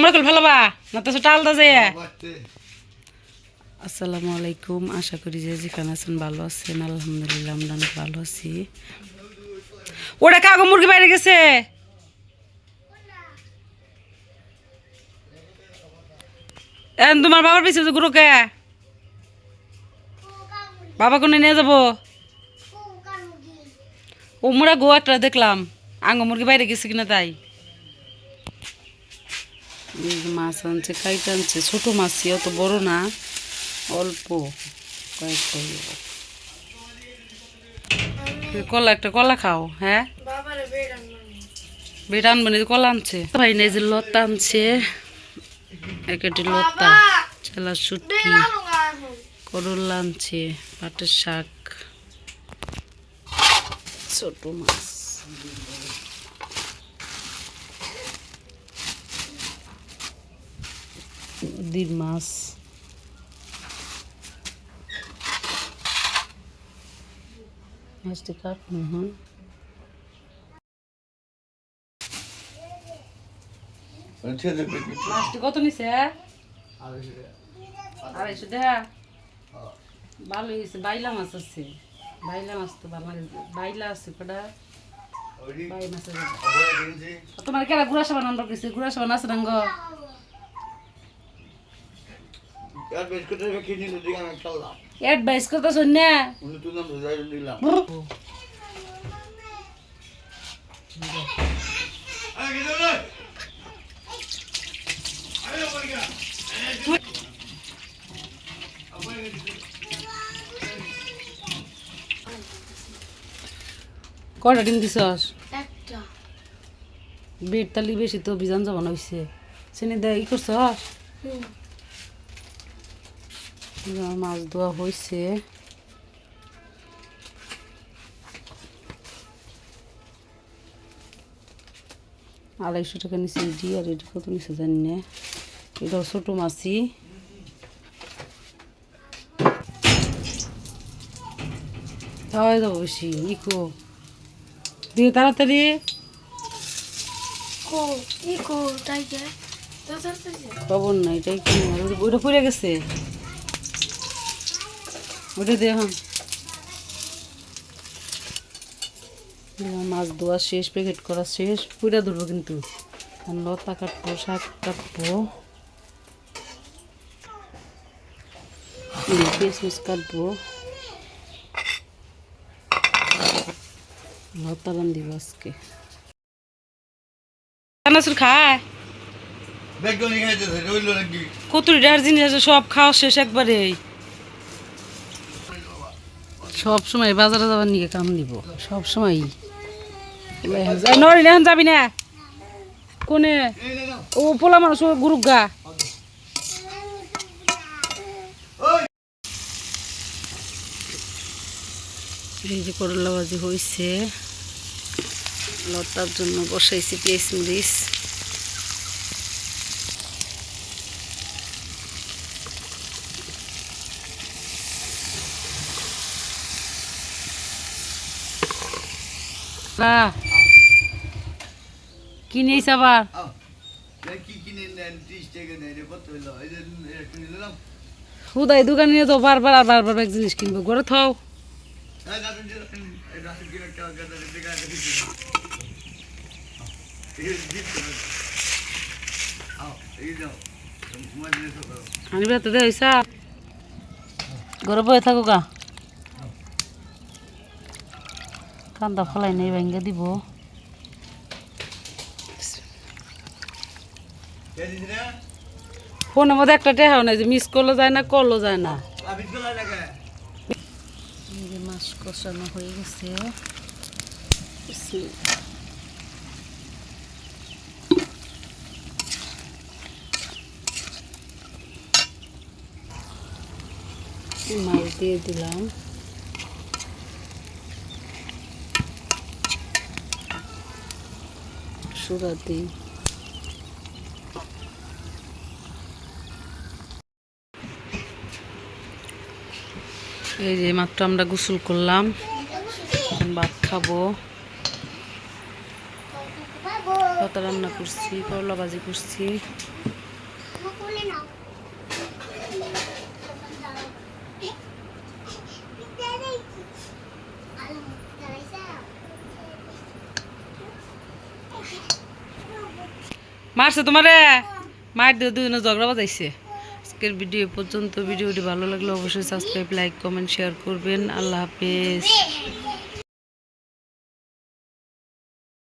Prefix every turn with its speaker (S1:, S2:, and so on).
S1: আমরা কল ফেলাবা না তো সেটা আলাদা যায় আসসালামু আলাইকুম আশা করি যে যেখানে আছেন ভালো আছেন। আলহামদুলিল্লাহ আমরা অনেক ভালো আছি। ওটা কাগো মুরগি বাইরে গেছে? তোমার বাবার পিছিয়ে যে গুরুকে? বাবা কোনে নিয়ে যাব? ও মোরা গো একটা দেখলাম। আঙ্গ মুরগি বাইরে গেছে কিনা তাই? মাছ আনছে কাইট আনছে। ছোট মাছই অত বড় না অল্প কয়েকটা। কলা একটা কলা খাও হ্যাঁ? বেটা আনবে না, কলা আনছে। ভাই না যে লতা আনছে একটি লতা চেলা শুটকি করলা আনছে পাটের শাক। ছোট মাছ। নদীর মাছ মাছটি কাটনো হন মাছটি কত নিছে? আড়াইশো টাকা। ভালো হয়েছে, বাইলা মাছ আছে। বাইলা মাছ তো ভালো। বাইলা আছে কটা? তোমার কেরা গুড়া সাবান কইছে গুড়া সাবান আছে রঙ অ্যাডভাইস করতেছ না কটা ডিম দিছস
S2: একটা।
S1: বেড তালি বেশি তো বিজান যাব না হইছে চিনি দে ই করছ
S2: হুম
S1: মাছ ধোয়া হয়েছে আড়াইশো টাকা নিচে এটি আর এটি কত নিচে জানি না। এটাও ছোটো মাছই। খাওয়াই যাব বেশি ইকো। দিয়ে তাড়াতাড়ি। খবর নাই এটাই কি ওইটা পড়ে গেছে। ওইটা দে এখন। মাছ ধোয়া শেষ প্যাকেট করা শেষ পুরা ধরবো কিন্তু। লতা কাটবো শাক কাটবো। কাটবো। লতা রান্ধিব আজকে। খায় কতুরি ডার জিনিস আছে সব খাওয়া শেষ একবারে সব সময় বাজারে যাবার নিয়ে কাম দিব সব সময় নরি এখন যাবি না। কোনে? ও পোলা মানুষ গুরুক গা। এই যে করলা ভাজি হয়েছে লতার জন্য বসাইছি পেঁয়াজ মরিচ। লা কি নিয়েছ আবার? হুদাই দোকানে নিয়ে তো বারবার আর বারবার এক জিনিস কিনবো ঘরে থাও। আমি বেতে দে হইসা ঘরে বয়ে থাকো গা। কান্দা ফলাই নেই ভেঙে দিব। ফোনের মধ্যে একটা টেহাও নাই যে মিস করল যায় না করল যায় না। মাছ কষানো হয়ে গেছে। মাছ দিয়ে দিলাম। দিই এই যে মাত্র আমরা গোসল করলাম। ভাত খাব। পাতা রান্না করছি, করলা ভাজি করছি। মারছে তোমারে? মায়ের দিয়ে দুজনে ঝগড়া বাজাইছে। আজকের ভিডিও পর্যন্ত ভিডিওটি ভালো লাগলে অবশ্যই সাবস্ক্রাইব লাইক কমেন্ট শেয়ার করবেন। আল্লাহ হাফেজ।